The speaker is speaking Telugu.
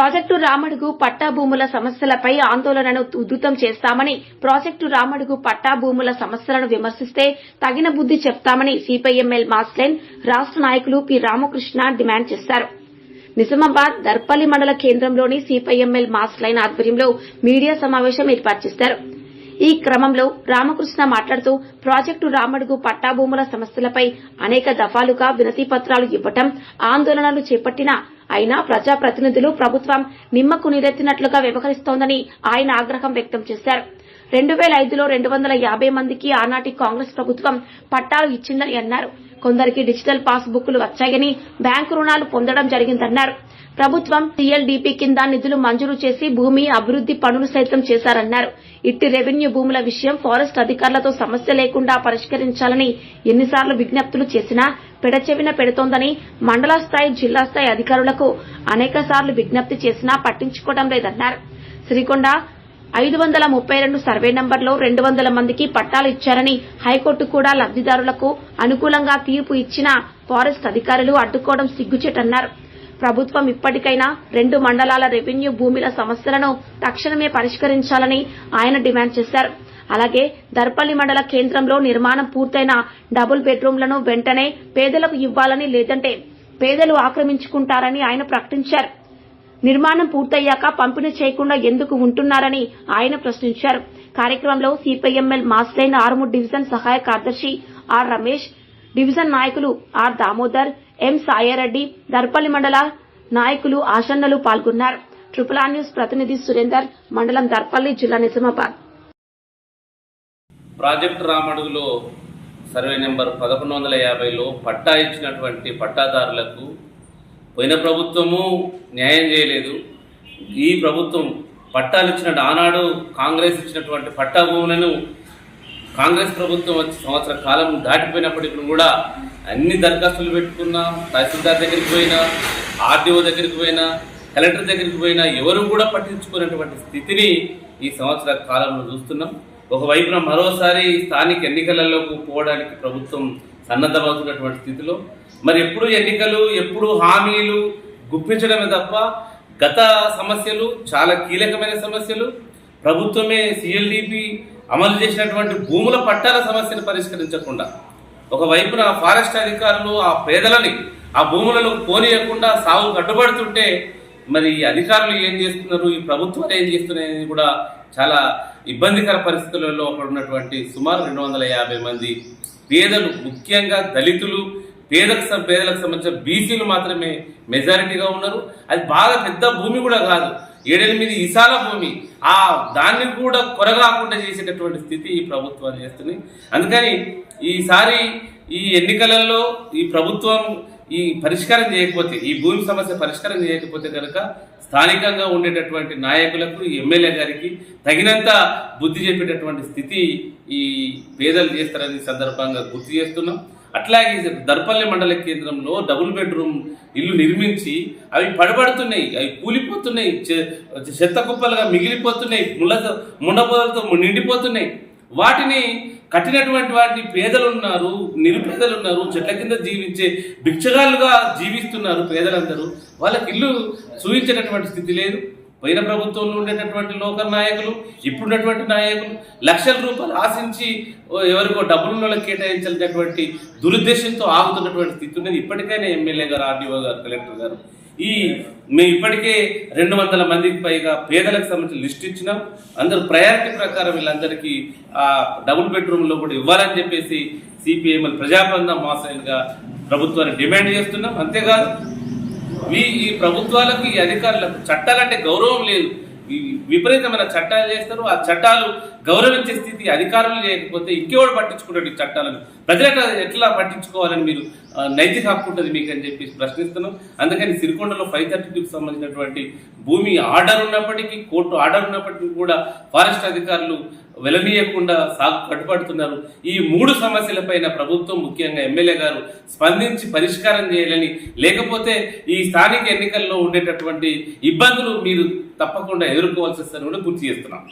ప్రాజెక్టు రామడుగు పట్టా భూముల సమస్యలపై ఆందోళనను ఉధృతం చేస్తామని ప్రాజెక్టు రామడుగు పట్టా భూముల సమస్యలను విమర్శిస్తే తగిన బుద్ది చెప్తామని సిపిఐఎంఎల్ మాస్లైన్ రాష్ట నాయకులు పి. రామకృష్ణ డిమాండ్ చేశారు. నిజామాబాద్ దర్పల్లి మండల కేంద్రంలోని సిపిఐఎంఎల్ మాస్లైన్ ఆధ్వర్యంలో మీడియా సమావేశం ఏర్పాటు చేశారు. ఈ క్రమంలో రామకృష్ణ మాట్లాడుతూ ప్రాజెక్టు రామడుగు పట్టాభూముల సమస్యలపై అనేక దఫాలుగా వినతిపత్రాలు ఇవ్వటం ఆందోళనలు చేపట్టినా అయినా ప్రజాప్రతినిధులు ప్రభుత్వం నిమ్మకు నీరెత్తినట్లుగా వ్యవహరిస్తోందని ఆయన ఆగ్రహం వ్యక్తం చేశారు. రెండు వేల ఐదులో రెండు వందల యాభై మందికి ఆనాటి కాంగ్రెస్ ప్రభుత్వం పట్టాలు ఇచ్చిందని అన్నారు. కొందరికి డిజిటల్ పాస్ బుక్లు వచ్చాయని బ్యాంకు రుణాలు పొందడం జరిగిందన్నారు. ప్రభుత్వం సిఎల్డిపి కింద నిధులు మంజూరు చేసి భూమి అభివృద్ది పనులు సైతం చేశారన్నారు. ఇట్టి రెవెన్యూ భూముల విషయం ఫారెస్ట్ అధికారులతో సమస్య లేకుండా పరిష్కరించాలని ఎన్నిసార్లు విజ్ఞప్తులు చేసినా పెడచెవిన పెడుతోందని మండల స్థాయి జిల్లా స్థాయి అధికారులకు అనేక విజ్ఞప్తి చేసినా పట్టించుకోవడం లేదన్నారు. శ్రీకొండ ఐదు వందల ముప్పై రెండు సర్వే నంబర్లో రెండు వందల మందికి పట్టాలు ఇచ్చారని హైకోర్టు కూడా లబ్దిదారులకు అనుకూలంగా తీర్పు ఇచ్చినా ఫారెస్ట్ అధికారులు అడ్డుకోవడం సిగ్గుచేటన్నారు. ప్రభుత్వం ఇప్పటికైనా రెండు మండలాల రెవెన్యూ భూమిల సమస్యలను తక్షణమే పరిష్కరించాలని ఆయన డిమాండ్ చేశారు. అలాగే దర్పల్లి మండల కేంద్రంలో నిర్మాణం పూర్తయిన డబుల్ బెడ్రూమ్లను వెంటనే పేదలకు ఇవ్వాలని లేదంటే పేదలు ఆక్రమించుకుంటారని ఆయన ప్రకటించారు. నిర్మాణం పూర్తయ్యాక పంపిణీ చేయకుండా ఎందుకు ఉంటున్నారని ఆయన ప్రశ్నించారు. కార్యక్రమంలో సిపిఐఎంఎల్ మాస్లైన్ ఆరుమూరు డివిజన్ సహాయ కార్యదర్శి ఆర్ రమేష్ డివిజన్ నాయకులు ఆర్ దామోదర్ ఎం సాయారెడ్డి దర్పల్లి మండల నాయకులు ఆశన్నలు పాల్గొన్నారు. ట్రిపుల్ ఆర్ న్యూస్ ప్రతినిధి సురేందర్ మండలం దర్పల్లి జిల్లా నిజామాబాద్. ప్రాజెక్టు రామడుగులో సర్వే నెంబర్ పదకొండు వందల యాభైలో పట్టా ఇచ్చినటువంటి పట్టాదారులకు పోయిన ప్రభుత్వము న్యాయం చేయలేదు. ఈ ప్రభుత్వం పట్టాలు ఇచ్చినట్టు ఆనాడు కాంగ్రెస్ ఇచ్చినటువంటి పట్టా భూములను కాంగ్రెస్ ప్రభుత్వం వచ్చి సంవత్సర కాలం దాటిపోయినప్పటికీ కూడా అన్ని దరఖాస్తులు పెట్టుకున్నా తహసీల్దార్ దగ్గరికి పోయినా ఆర్డీఓ దగ్గరికి పోయినా కలెక్టర్ దగ్గరికి పోయినా ఎవరు కూడా పట్టించుకునేటువంటి స్థితిని ఈ సంవత్సర కాలంలో చూస్తున్నాం. ఒకవైపున మరోసారి స్థానిక ఎన్నికలలోకి పోవడానికి ప్రభుత్వం సన్నద్ధమవుతున్నటువంటి స్థితిలో మరి ఎప్పుడు ఎన్నికలు ఎప్పుడు హామీలు గుప్పించడమే తప్ప గత సమస్యలు చాలా కీలకమైన సమస్యలు ప్రభుత్వమే సిఎల్డిపి అమలు చేసినటువంటి భూముల పట్టాల సమస్యను పరిష్కరించకుండా ఒకవైపున ఫారెస్ట్ అధికారులు ఆ పేదలని ఆ భూములను పోనీయకుండా సాగు కట్టుబడుతుంటే మరి ఈ అధికారులు ఏం చేస్తున్నారు? ఈ ప్రభుత్వాలు ఏం చేస్తున్నాయని కూడా చాలా ఇబ్బందికర పరిస్థితులలో అక్కడ ఉన్నటువంటి సుమారు రెండు వందల యాభై మంది పేదలు ముఖ్యంగా దళితులు పేదకు పేదలకు సంబంధించిన బీసీలు మాత్రమే మెజారిటీగా ఉన్నారు. అది బాగా పెద్ద భూమి కూడా కాదు. ఏడెనిమిది ఇసాల భూమి. ఆ దాన్ని కూడా కొరగాకుండా చేసేటటువంటి స్థితి ఈ ప్రభుత్వాలు చేస్తున్నాయి. అందుకని ఈసారి ఈ ఎన్నికలలో ఈ ప్రభుత్వం ఈ పరిష్కారం చేయకపోతే ఈ భూమి సమస్య పరిష్కారం చేయకపోతే కనుక స్థానికంగా ఉండేటటువంటి నాయకులకు ఎమ్మెల్యే గారికి తగినంత బుద్ధి చెప్పేటటువంటి స్థితి ఈ పేదలు చేస్తారని సందర్భంగా గుర్తు చేస్తున్నాం. అట్లాగే దర్పల్లి మండల కేంద్రంలో డబుల్ బెడ్రూమ్ ఇల్లు నిర్మించి అవి పడబడుతున్నాయి అవి కూలిపోతున్నాయి చె- చెత్త కుప్పలుగా మిగిలిపోతున్నాయి ముళ్ళ ముండపోదలతో నిండిపోతున్నాయి. వాటిని కట్టినటువంటి వాటిని పేదలు ఉన్నారు నిరుపేదలు ఉన్నారు చెట్ల కింద జీవించే భిక్షగాలుగా జీవిస్తున్నారు పేదలందరూ. వాళ్ళకి ఇల్లు చూపించేటటువంటి స్థితి లేదు. పోయిన ప్రభుత్వంలో ఉండేటటువంటి లోకల్ నాయకులు ఇప్పుడున్నటువంటి నాయకులు లక్షల రూపాయలు ఆశించి ఎవరికో డబ్బులు ఉన్న వాళ్ళకి కేటాయించాలనేటువంటి దురుద్దేశంతో ఆగుతున్నటువంటి స్థితి ఉన్నది. ఇప్పటికైనా ఎమ్మెల్యే గారు ఆర్డీఓ గారు కలెక్టర్ గారు ఈ మేము ఇప్పటికే రెండు వందల మందికి పైగా పేదలకు సంబంధించిన లిస్ట్ ఇచ్చినాం. అందరూ ప్రయారిటీ ప్రకారం వీళ్ళందరికీ ఆ డబుల్ బెడ్రూమ్లో కూడా ఇవ్వాలని చెప్పేసి సిపిఐఎంఎల్ ప్రజాబంధం మాసైన్గా ప్రభుత్వాన్ని డిమాండ్ చేస్తున్నాం. అంతేకాదు ఈ ఈ ప్రభుత్వాలకు ఈ అధికారులకు చట్టాలంటే గౌరవం లేదు. ఈ విపరీతమైన చట్టాలు చేస్తారు. ఆ చట్టాలు గౌరవించే స్థితి అధికారులు లేకపోతే ఇంకెవడు పట్టించుకుంటాడు ఈ చట్టాలను? ప్రజలకు ఎట్లా పట్టించుకోవాలని మీరు నైతిక హక్కు ఉంటుంది మీకు అని చెప్పి ప్రశ్నిస్తున్నాం. అందుకని సిరికొండలో ఫైవ్ థర్టీ టూకి సంబంధించినటువంటి భూమి ఆర్డర్ ఉన్నప్పటికీ కోర్టు ఆర్డర్ ఉన్నప్పటికీ కూడా ఫారెస్ట్ అధికారులు వెలనీయకుండా సాగు కట్టుబడుతున్నారు. ఈ మూడు సమస్యలపైన ప్రభుత్వం ముఖ్యంగా ఎమ్మెల్యే గారు స్పందించి పరిష్కారం చేయాలని లేకపోతే ఈ స్థానిక ఎన్నికల్లో ఉండేటటువంటి ఇబ్బందులు మీరు తప్పకుండా ఎదుర్కోవాల్సి వస్తుందని కూడా గుర్తు చేస్తున్నాం